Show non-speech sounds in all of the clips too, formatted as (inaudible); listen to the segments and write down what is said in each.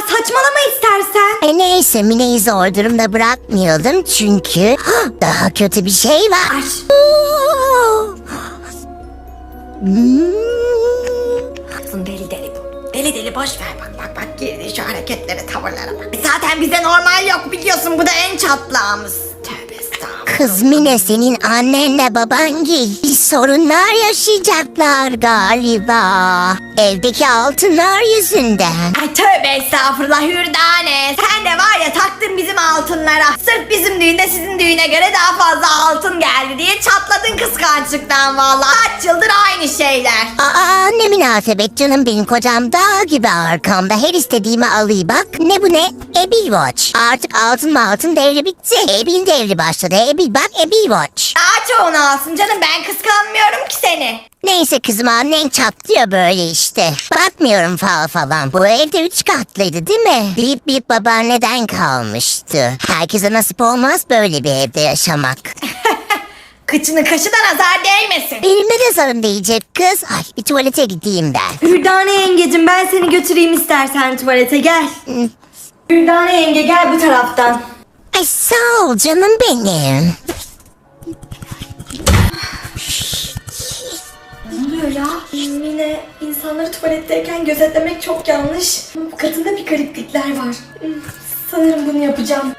saçmalama istersen. E neyse Mine'yi zor durumda bırakmayalım çünkü (gasps) daha kötü bir şey var. Kızım deli deli bu. Deli deli boş ver bak bak bak girdi şu hareketlere tavırlara bak. Zaten bize normal yok biliyorsun bu da en çatlağımız. Kız Mine senin annenle baban bir sorunlar yaşayacaklar galiba. Evdeki altınlar yüzünden. Ay tövbe estağfurullah Hürdane. Sen de var ya taktın bizim altınlara. Sırf bizim düğünde sizin düğüne göre daha fazla altın geldi diye çatladın kıskançlıktan vallahi. Kaç yıldır aynı şeyler. Aa münasebet canım benim kocam dağ gibi arkamda her istediğimi alayım bak. Ne bu ne? Ebil Watch. Artık altın mı altın devri bitti. Ebil devri başladı. Ebil bak Ebil Watch. Daha çoğunu alsın canım ben kıskanmıyorum ki seni. Neyse kızım annen çatlıyor böyle işte. Bakmıyorum fal falan. Bu evde üç katlıydı değil mi? Bip bip babaanneden kalmıştı. Herkese nasip olmaz böyle bir evde yaşamak. Kıçını kaşı da nazar değmesin. Benimle de sorun diyecek kız. Ay bir tuvalete gideyim ben. Hürdane yengecim ben seni götüreyim istersen tuvalete gel. Hürdane yenge gel bu taraftan. Ay sağ ol canım benim. Ne oluyor ya? Yine insanları tuvaletteyken gözetlemek çok yanlış. Bu kadında bir gariplikler var. Sanırım bunu yapacağım.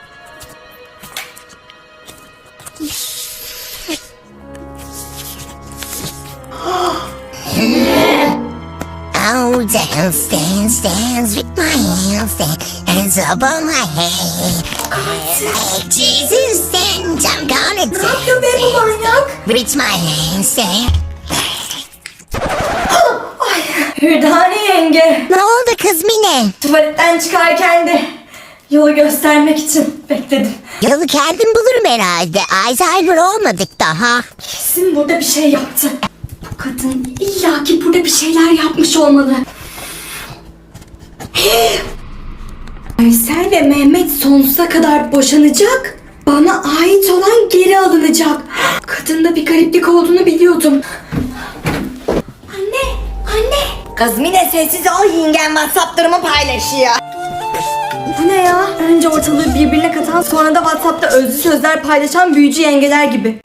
Dance, dance, dance with my hands, dance, hands up on my head. Hey, Jesus, dance, I'm gonna Ne yapıyor be bu dance, manyak? Reach my hands, dance. Hürdane yenge. Ne oldu kız Mine? Tuvaletten çıkarken de yolu göstermek için bekledim. Yolu kendim bulurum herhalde. Alzheimer olmadık daha. Kesin burada bir şey yaptı. Kadın illaki burada bir şeyler yapmış olmalı. Aysel ve Mehmet sonsuza kadar boşanacak. Bana ait olan geri alınacak. Kadında bir gariplik olduğunu biliyordum. Anne, anne. Kazmine sessiz ol yengem WhatsApp durumu paylaşıyor. Bu ne ya? Önce ortalığı birbirine katan sonra da WhatsApp'ta özlü sözler paylaşan büyücü yengeler gibi.